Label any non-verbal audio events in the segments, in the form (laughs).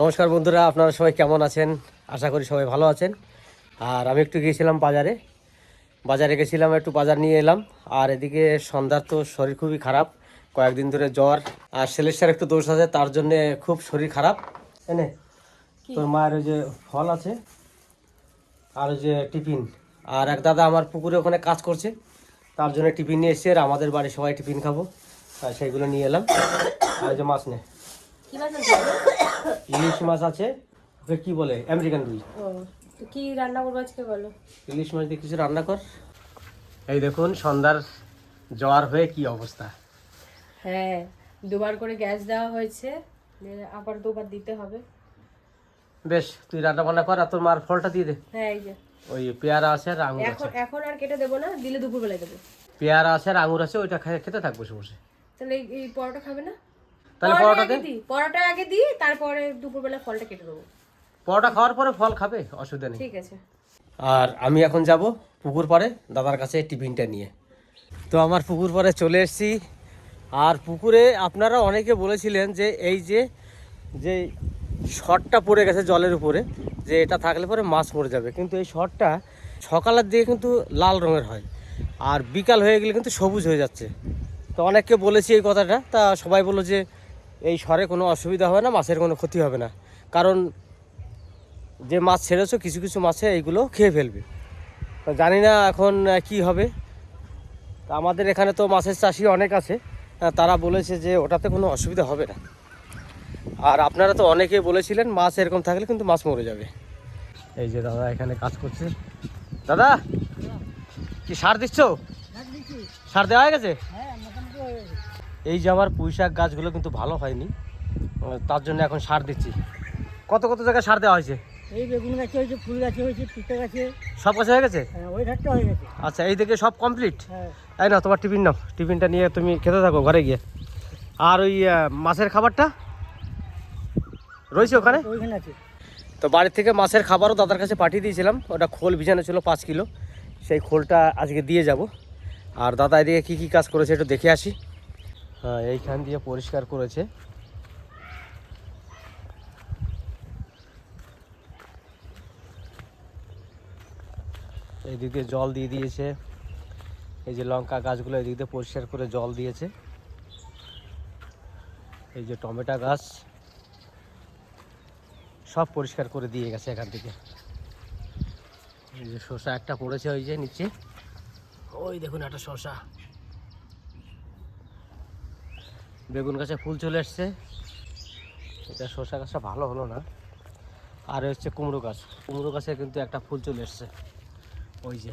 নমস্কার বন্ধুরা আপনারা সবাই কেমন আছেন? আশা করি সবাই ভালো আছেন। আর আমি একটু গিয়েছিলাম বাজারে। বাজারে গেছিলাম একটু বাজার নিয়ে এলাম। আর এদিকে সন্ধ্যার তো শরীর খুবই খারাপ। কয়েকদিন ধরে জ্বর। আর সেলের সেলেসার একটু দোষ আছে তার জন্যে খুব শরীর খারাপ। এনে তোর মায়ের ওই যে ফল আছে আর ওই যে টিফিন। আর এক দাদা আমার পুকুরে ওখানে কাজ করছে তার জন্য টিফিন নিয়ে এসছে। আর আমাদের বাড়ি সবাই টিফিন খাব। আর সেইগুলো নিয়ে এলাম। আর ওই যে মাছ নে। কি মাছ আছে ইলিশ মাছ আছে ওকে কি বলে? আমেরিকান রুই। ও কি রান্না করব আজকে বলো? ইলিশ মাছ দিয়ে কিছু রান্না কর। এই দেখুন সন্ধ্যার জ্বর হয়ে কি অবস্থা। হ্যাঁ দুবার করে গ্যাস দেওয়া হয়েছে আবার দুবার দিতে হবে। বেশ তুই রান্না বান্না কর আর তোর মার ফলটা দিয়ে দে। হ্যাঁ এই যে। ওই পেয়ারা আছে আর আঙুর আছে। এখন এখন আর কেটে দেবো না দিলে দুপুরবেলায় দেবো। পেয়ারা আছে আর আঙুর আছে ওইটা খেতে থাক বসে বসে। তাহলে এই পরোটা খাবে না? তাহলে পরোটা পরোটা আগে দে দিই পরোটা আগে দিই তারপরে দুপুরবেলা ফলটা কেটে দেবো। পরোটা খাওয়ার পরে ফল খাবে? অসুবিধা নেই। ঠিক আছে। আর আমি এখন যাব পুকুর পাড়ে দাদার কাছে টিফিনটা নিয়ে। তো আমার পুকুর পাড়ে চলে এসেছি। আর পুকুরে আপনারা অনেকে বলেছিলেন যে এই যে যে শটটা পড়ে গেছে জলের উপরে যে এটা থাকলে পরে মাছ মরে যাবে। কিন্তু এই শটটা সকালের দিকে কিন্তু লাল রঙের হয়। আর বিকাল হয়ে গেলে কিন্তু সবুজ হয়ে যাচ্ছে। তো অনেককে বলেছি এই কথাটা। তা সবাই বলল যে এই সরে কোনো অসুবিধা হবে না, মাছের কোনো ক্ষতি হবে না। কারণ যে মাছ ছেড়েছো, কিছু কিছু মাছে এইগুলো খেয়ে ফেলবে। জানি না এখন কি হবে। আমাদের এখানে তো মাছের চাষি অনেক আছে। তারা বলেছে যে ওটাতে কোনো অসুবিধা হবে না। আর আপনারা তো অনেকেই বলেছিলেন, মাছ এরকম থাকলে কিন্তু মাছ মরে যাবে। এই যে দাদা এখানে কাজ করছে। দাদা, কি সার দিচ্ছ? সার দেওয়া হয়ে গেছে। এই যে আমার পুঁই শাক গাছগুলো কিন্তু ভালো হয়নি। তার জন্য এখন সার দিচ্ছি। কত কত জায়গায় সার দেওয়া হয়েছে? এই বেগুন গাছে হয়েছে ফুল গাছে হয়েছে পিঁপড়ে গাছে। সব কাছে হয়ে গেছে? হ্যাঁ, ওই ধারটা হয়ে গেছে। আচ্ছা এই দিকে সব কমপ্লিট তাই না তোমার টিফিন নাও। টিফিনটা নিয়ে তুমি খেতে থাকো ঘরে গিয়ে। আর ওই মাছের খাবারটা? রয়েছে ওখানে? ওইখানে আছে। তো বাড়ি থেকে মাছের খাবারও দাদার কাছে পাঠিয়ে দিয়েছিলাম। ওটা খোল ভিজানো ছিল পাঁচ কিলো। সেই খোলটা আজকে দিয়ে যাব। আর দাদা এদিকে কী কী কাজ করেছে একটু দেখে আসি। হ্যাঁ এইখান দিয়ে পরিষ্কার করেছে। এইদিকে জল দিয়ে দিয়েছে। এই যে লঙ্কা গাছগুলো এদিক দিয়ে পরিষ্কার করে জল দিয়েছে। এই যে টমেটো গাছ, সব পরিষ্কার করে দিয়ে গেছে এখান থেকে। এই যে শসা একটা পড়েছে ওই যে নিচে। ওই দেখুন একটা শসা। বেগুন গাছে ফুল চলে এসছে এটা শসা গাছটা ভালো হলো না। আর হচ্ছে কুমড়ো গাছ। কুমড়ো গাছে কিন্তু একটা ফুল চলে এসছে ওই যে।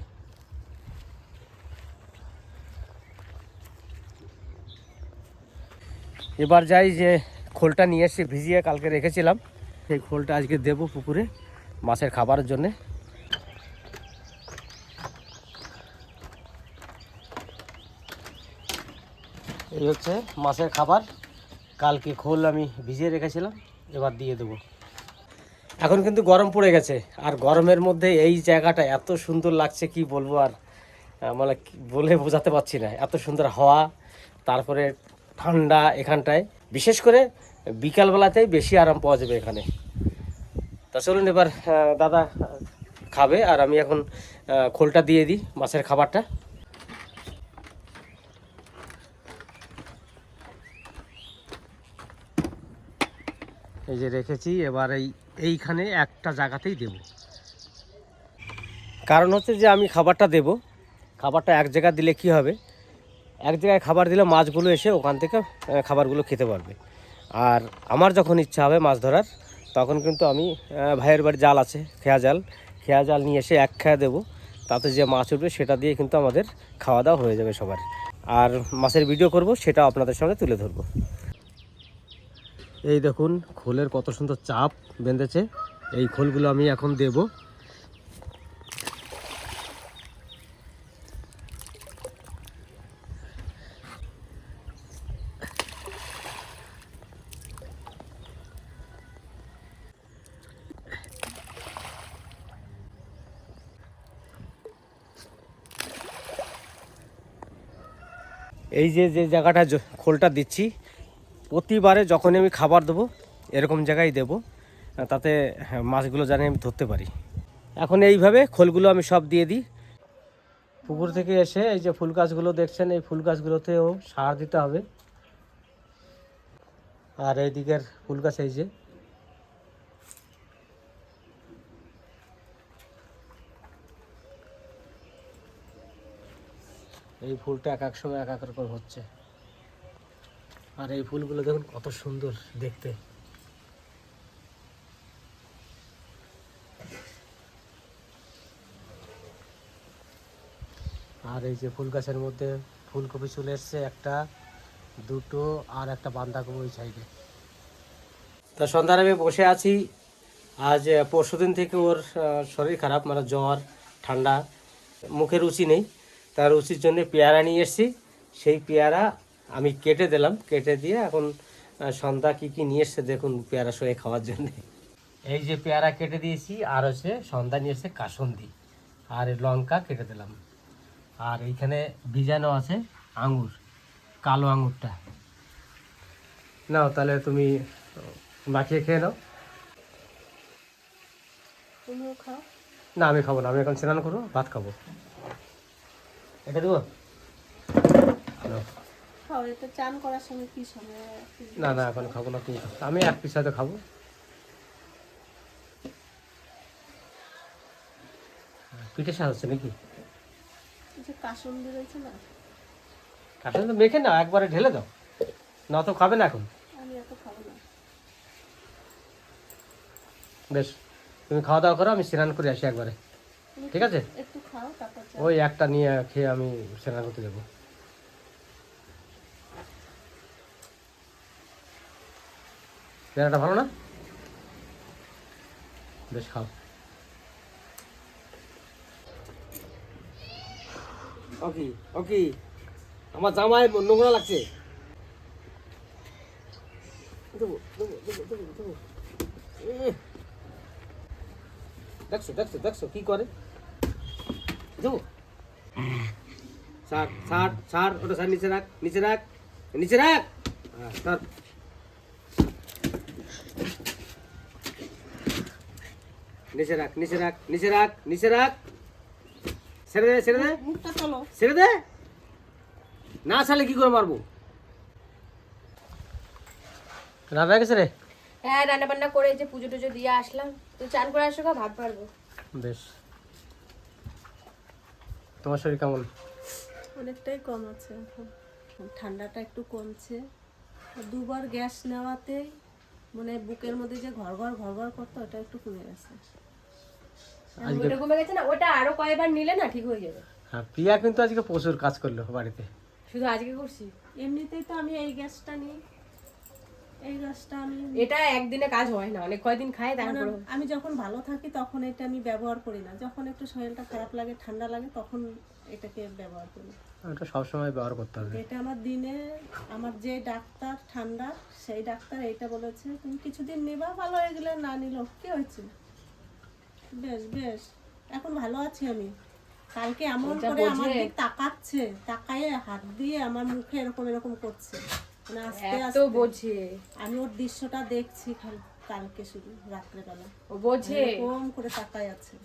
এবার যাই যে খোলটা নিয়ে এসে ভিজিয়ে কালকে রেখেছিলাম। সেই খোলটা আজকে দেবো পুকুরে মাছের খাবারের জন্যে। এই হচ্ছে মাছের খাবার। কালকে খোল আমি ভিজিয়ে রেখেছিলাম, এবার দিয়ে দেবো। এখন কিন্তু গরম পড়ে গেছে, আর গরমের মধ্যে এই জায়গাটা এত সুন্দর লাগছে, কি বলব আর মানে বলে বোঝাতে পারছি না। এত সুন্দর হাওয়া, তারপরে ঠান্ডা এখানটায়। বিশেষ করে বিকালবেলাতেই বেশি আরাম পাওয়া যাবে এখানে। তা চলুন এবার দাদা খাবে, আর আমি এখন খোলটা দিয়ে দিই মাছের খাবারটা। এই যে রেখেছি, এবার এই, এইখানে একটা জায়গাতেই দেব। কারণ হচ্ছে যে আমি খাবারটা দেব। খাবারটা এক জায়গায় দিলে কি হবে? এক জায়গায় খাবার দিলে মাছগুলো এসে ওখান থেকে খাবারগুলো খেতে পারবে। আর আমার যখন ইচ্ছা হবে মাছ ধরার, তখন কিন্তু আমি ভাইয়ের বাড়ি জাল আছে, খেয়া জাল। খেয়া জাল নিয়ে এসে এক খেয়া দেবো। তাতে যে মাছ উঠবে, সেটা দিয়ে কিন্তু আমাদের খাওয়া দাওয়া হয়ে যাবে সবার। আর মাছের ভিডিও করব সেটা আপনাদের সঙ্গে তুলে ধরবো। এই দেখুন, খোলের কত সুন্দর চাপ বেঁধেছে। এই খোলগুলো আমি এখন দেব। এই যে যে জায়গাটা খোলটা দিচ্ছি প্রতিবারে যখনই আমি খাবার দেবো এরকম জায়গায় দেবো তাতে হ্যাঁ, মাছগুলো জানি আমি ধরতে পারি। এখন এইভাবে খোলগুলো আমি সব দিয়ে দিই। পুকুর থেকে এসে এই যে ফুল গাছগুলো দেখছেন এই ফুল গাছগুলোতেও সার দিতে হবে। আর এই দিকের ফুল গাছ এই যে। এই ফুলটা এক এক সময় এক এক রকম হচ্ছে। আর এই ফুলগুলো দেখুন কত সুন্দর দেখতে। আর এই যে ফুল গাছের মধ্যে ফুলকপি চলে এসছে একটা, দুটো আর একটা বাঁধাকপি ওই সাইডে। তা সন্ধ্যার আমি বসে আছি। আজ পরশু দিন থেকে ওর শরীর খারাপ মানে জ্বর, ঠান্ডা, মুখে রুচি নেই। তার রুচির জন্য পেয়ারা নিয়ে এসেছি। সেই পেয়ারা আমি কেটে দিলাম কেটে দিয়ে এখন সন্ধ্যা কী কী নিয়ে এসছে দেখুন পেয়ারা সঙ্গে খাওয়ার জন্য। এই যে পেয়ারা কেটে দিয়েছি আর হচ্ছে সন্ধ্যা নিয়ে এসছে কাসন্দি আর লঙ্কা কেটে দিলাম। আর এইখানে ভিজানো আছে আঙুর কালো আঙুরটা নাও তাহলে তুমি মাখিয়ে খেয়ে নাও। খাও। না আমি খাব না আমি এখন স্নান করব ভাত খাব। এটা দেবো? নাও। খাও এটা চান করার সময় কি সময়? না না এখন খাব না তুমি। আমি এক পিস হয়তো খাব। পিঠে সাজ হচ্ছে নাকি? যে রয়েছে না? মেখে নাও একবারে ঢেলে দাও। না তো খাবে না এখন। আমি এত খাব না। বেশ তুমি খাওয়া দাওয়া করো আমি স্নান করে আসি একবারে। ঠিক আছে? একটু খাও তারপর ওই একটা নিয়ে খেয়ে আমি স্নান করতে যাব। পেয়ারাটা ভালো না? বেশ খাও। ওকে ওকে আমার জামায় নোংরা লাগছে। দেখছ দেখছ দেখছ কি করে? দেবো। ছাড় ছাড় ছাড় ওটা ছাড় নিচে রাখ নিচে রাখ নিচে রাখ। হ্যাঁ, নিচে রাখ নিচে রাখ নিচে রাখ নিচে রাখ। ছেড়ে দে ছেড়ে দে। মুখটা চলো ছেড়ে দে। না ছাড়লে কি করে মারবো? রান্না গেছে রে। হ্যাঁ রান্না বান্না করে যে পুজো টুজো দিয়ে আসলাম। তো চান করে আসো গা, ভাত পারব। বেশ। তোমার শরীর কেমন? অনেকটাই কম আছে এখন। ঠান্ডাটা একটু কমছে। দুবার গ্যাস নেওয়াতে মানে বুকের মধ্যে যে ঘর ঘর ঘর ঘর করতো ওটা একটু কমে গেছে। আজকে কমে গেছে না ওটা আরও কয়েকবার নিলে না ঠিক হয়ে যাবে। হ্যাঁ প্রিয়া কিন্তু আজকে প্রচুর কাজ করল বাড়িতে। শুধু আজকে করছি? এমনিতেই তো আমি এই গ্যাসটা নিই। এই গ্যাসটা আমি এটা একদিনে কাজ হয় না অনেক কয়দিন খায় তারপর আমি যখন ভালো থাকি তখন এটা আমি ব্যবহার করি না। যখন একটু শরীরটা খারাপ লাগে ঠান্ডা লাগে তখন এটাকে ব্যবহার করি। ওটা সবসময় ব্যবহার করতে হবে। এটা আমার দিনে আমার যে ডাক্তার ঠান্ডা সেই ডাক্তার এইটা বলেছে তুমি কিছুদিন নেবা ভালো হয়ে গেলে না নিল কি হয়েছে? বেশ বেশ। এখন ভালো আছি আমি। কালকে এমন করে আমার দিক তাকাচ্ছে তাকায়ে হাত দিয়ে আমার মুখে এরকম এরকম করছে। মানে আস্তে আস্তে। বোঝে। আমি ওর দৃশ্যটা দেখছি খালি কালকে শুধু রাত্রেবেলা। ও বোঝে। এরকম করে তাকায় আছে।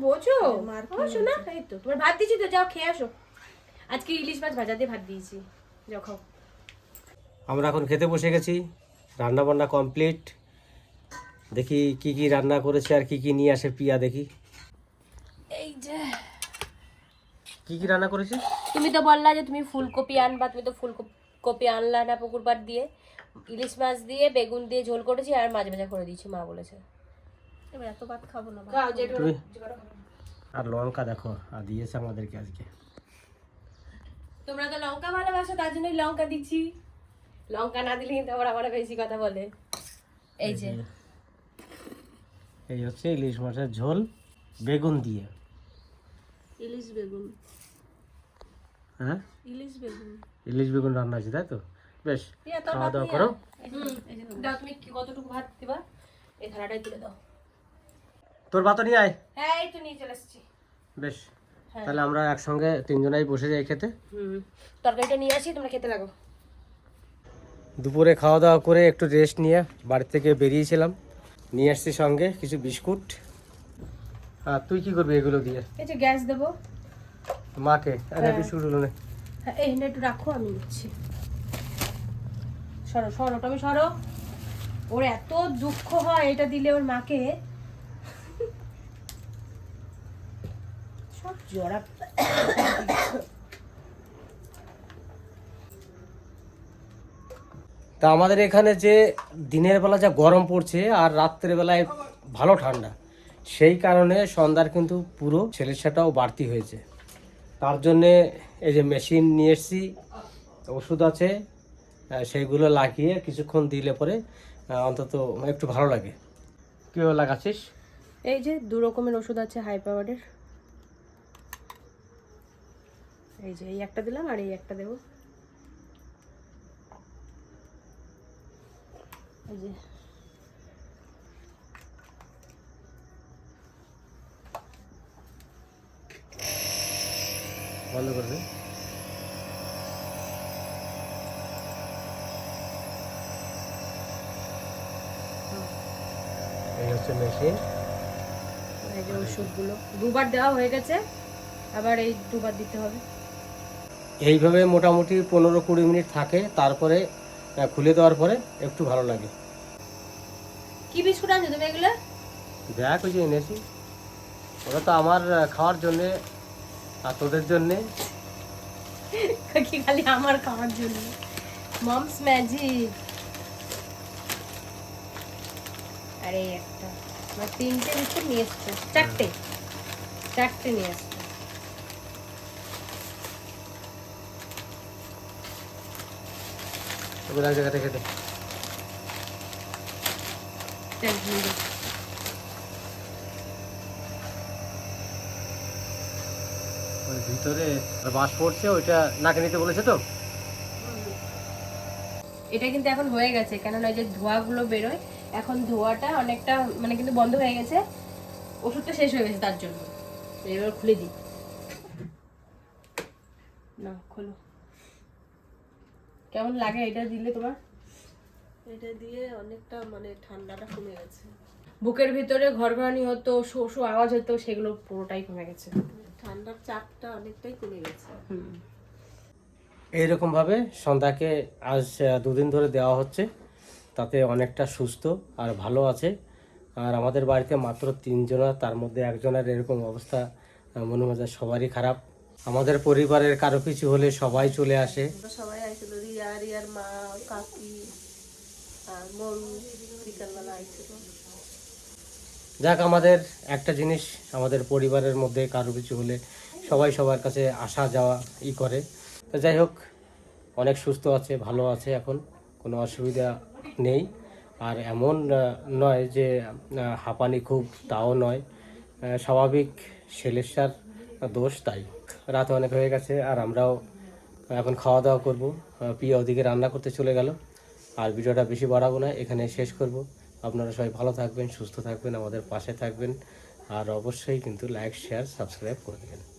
বোঝো? মার ও শোনা এই তো। তোমার ভাত দিয়েছি তো যাও খেয়ে আসো। আজকে ইলিশ মাছ ভাজা দিয়ে ভাত দিয়েছি। যাও খাও। আমরা এখন খেতে বসে গেছি। রান্না বান্না কমপ্লিট। দেখি কি কি রান্না করেছে আর কি কি নিয়ে আসে পিয়া দেখি। এই যে। কি কি রান্না করেছে? তুমি তো বললা যে তুমি ফুলকপি আনবা তুমি তো ফুলকপি আনলা না পুকুর পাড় দিয়ে। ইলিশ মাছ দিয়ে বেগুন দিয়ে ঝোল করেছি আর মাছ ভাজা করে দিয়েছি মা বলেছে। এবার এত ভাত খাব না আর লঙ্কা দেখো আর দিয়েছে আমাদেরকে আজকে। তোমরা তো লঙ্কা ভালোবাসো তার জন্যই লঙ্কা দিচ্ছি। লঙ্কা না দিলে কিন্তু আবার আমার বেশি কথা বলে। এই যে। এই হচ্ছে ইলিশ মাছের ঝোল বেগুন দিয়ে। ইলিশ বেগুন। হ্যাঁ? ইলিশ বেগুন। ইলিশ বেগুন রান্না আছে তাই তো? বেশ খাওয়া দাওয়া করো। দাও তুমি কতটুকু ভাত দিবা? এই থালাটাই তুলে দাও। তোর ভাত নিয়ে আয়। হ্যাঁ এই তো নিয়ে চলে এসেছি। বেশ তাহলে আমরা একসঙ্গে তিনজনাই বসে যাই খেতে। হুম তরকারিটা নিয়ে আসি তোমরা খেতে লাগো। দুপুরে খাওয়া দাওয়া করে একটু রেস্ট নিয়ে বাড়ি থেকে বেরিয়েছিলাম। নিয়ে আসছি সঙ্গে কিছু বিস্কুট। আর তুই কি করবি এগুলো দিয়ে? এই যে গ্যাস দেবো। মাকে। আরে হ্যাঁ। বিস্কুটগুলো নে। হ্যাঁ এই না একটু রাখো আমি দিচ্ছি সরো সরো টমি সরো। ওর এত দুঃখ হয় এটা দিলে ওর মাকে। সব জড়া তা আমাদের এখানে যে দিনের বেলা যা গরম পড়ছে আর রাত্রের বেলায় ভালো ঠান্ডা, সেই কারণে সন্ধ্যার কিন্তু পুরো ছেলেসাটাও বাড়তি হয়েছে। তার জন্যে এই যে মেশিন নিয়ে এসেছি, ওষুধ আছে সেইগুলো লাগিয়ে কিছুক্ষণ দিলে পরে অন্তত একটু ভালো লাগে। কেউ লাগাচ্ছিস? এই যে দু রকমের ওষুধ আছে হাই পাওয়ারের এই যে এই একটা দিলাম আর এই একটা দেবো। এই যে। বন্ধ করে এই হচ্ছে মেশিন এই যে ওষুধগুলো। দুবার দেওয়া হয়ে গেছে। আবার এই দুবার দিতে হবে। এইভাবে মোটামুটি পনেরো কুড়ি মিনিট থাকে। তারপরে খুলে দেওয়ার পরে একটু ভালো লাগে। কি বিস্কুট আনছো তুমি এগুলো? দেখ ওই যে এনেছি। ওটা তো আমার খাওয়ার জন্যে আর তোদের জন্যে। (laughs) কি খালি আমার খাওয়ার জন্য? মমস ম্যাজিক আরে একটা তিনটে বিস্কুট নিয়ে এসছো। চারটে। চারটে নিয়ে এসছো। এক জায়গায় রেখে ভিতরে বাস পড়ছে, ওইটা নাকে নিতে বলেছে তো। এটা কিন্তু এখন হয়ে গেছে, কেননা যে ধোঁয়াগুলো বেরোয়, এখন ধোঁয়াটা অনেকটা মানে কিন্তু বন্ধ হয়ে গেছে, ওষুধটা শেষ হয়ে গেছে তার জন্য। এবার খুলে দিই। না খোলো। কেমন লাগে এটা দিলে তোমার? এটা দিয়ে অনেকটা মানে ঠান্ডাটা কমে গেছে। বুকের ভিতরে ঘরঘরানি হতো শো শো আওয়াজ হতো সেগুলো পুরোটাই কমে গেছে। ঠান্ডার চাপটা অনেকটাই কমে গেছে। এইরকমভাবে সন্ধ্যাকে আজ দুদিন ধরে দেওয়া হচ্ছে। তাতে অনেকটা সুস্থ আর ভালো আছে। আর আমাদের বাড়িতে মাত্র তিনজনা তার মধ্যে একজনের এরকম অবস্থা মনে হয় সবারই খারাপ। আমাদের পরিবারের কারও কিছু হলে সবাই চলে আসে। সবাই আইছিল রিয়ার মা, কাকি আর মরু বিকালবেলা আইছিল যাক, আমাদের একটা জিনিস আমাদের পরিবারের মধ্যে কারও কিছু হলে সবাই সবার কাছে আসা যাওয়া ই করে। তো যাই হোক, অনেক সুস্থ আছে, ভালো আছে এখন, কোনো অসুবিধা নেই। আর এমন নয় যে হাঁপানি খুব, তাও নয়। স্বাভাবিক সেলেসার দোষ তাই। রাত অনেক হয়ে গেছে, আর আমরাও এখন খাওয়া দাওয়া করব। প্রিয়া ওদিকে রান্না করতে চলে গেল। আর ভিডিওটা বেশি বাড়াবো না, এখানে শেষ করব। আপনারা সবাই ভালো থাকবেন, সুস্থ থাকবেন, আমাদের পাশে থাকবেন। আর অবশ্যই কিন্তু লাইক শেয়ার সাবস্ক্রাইব করে দেবেন।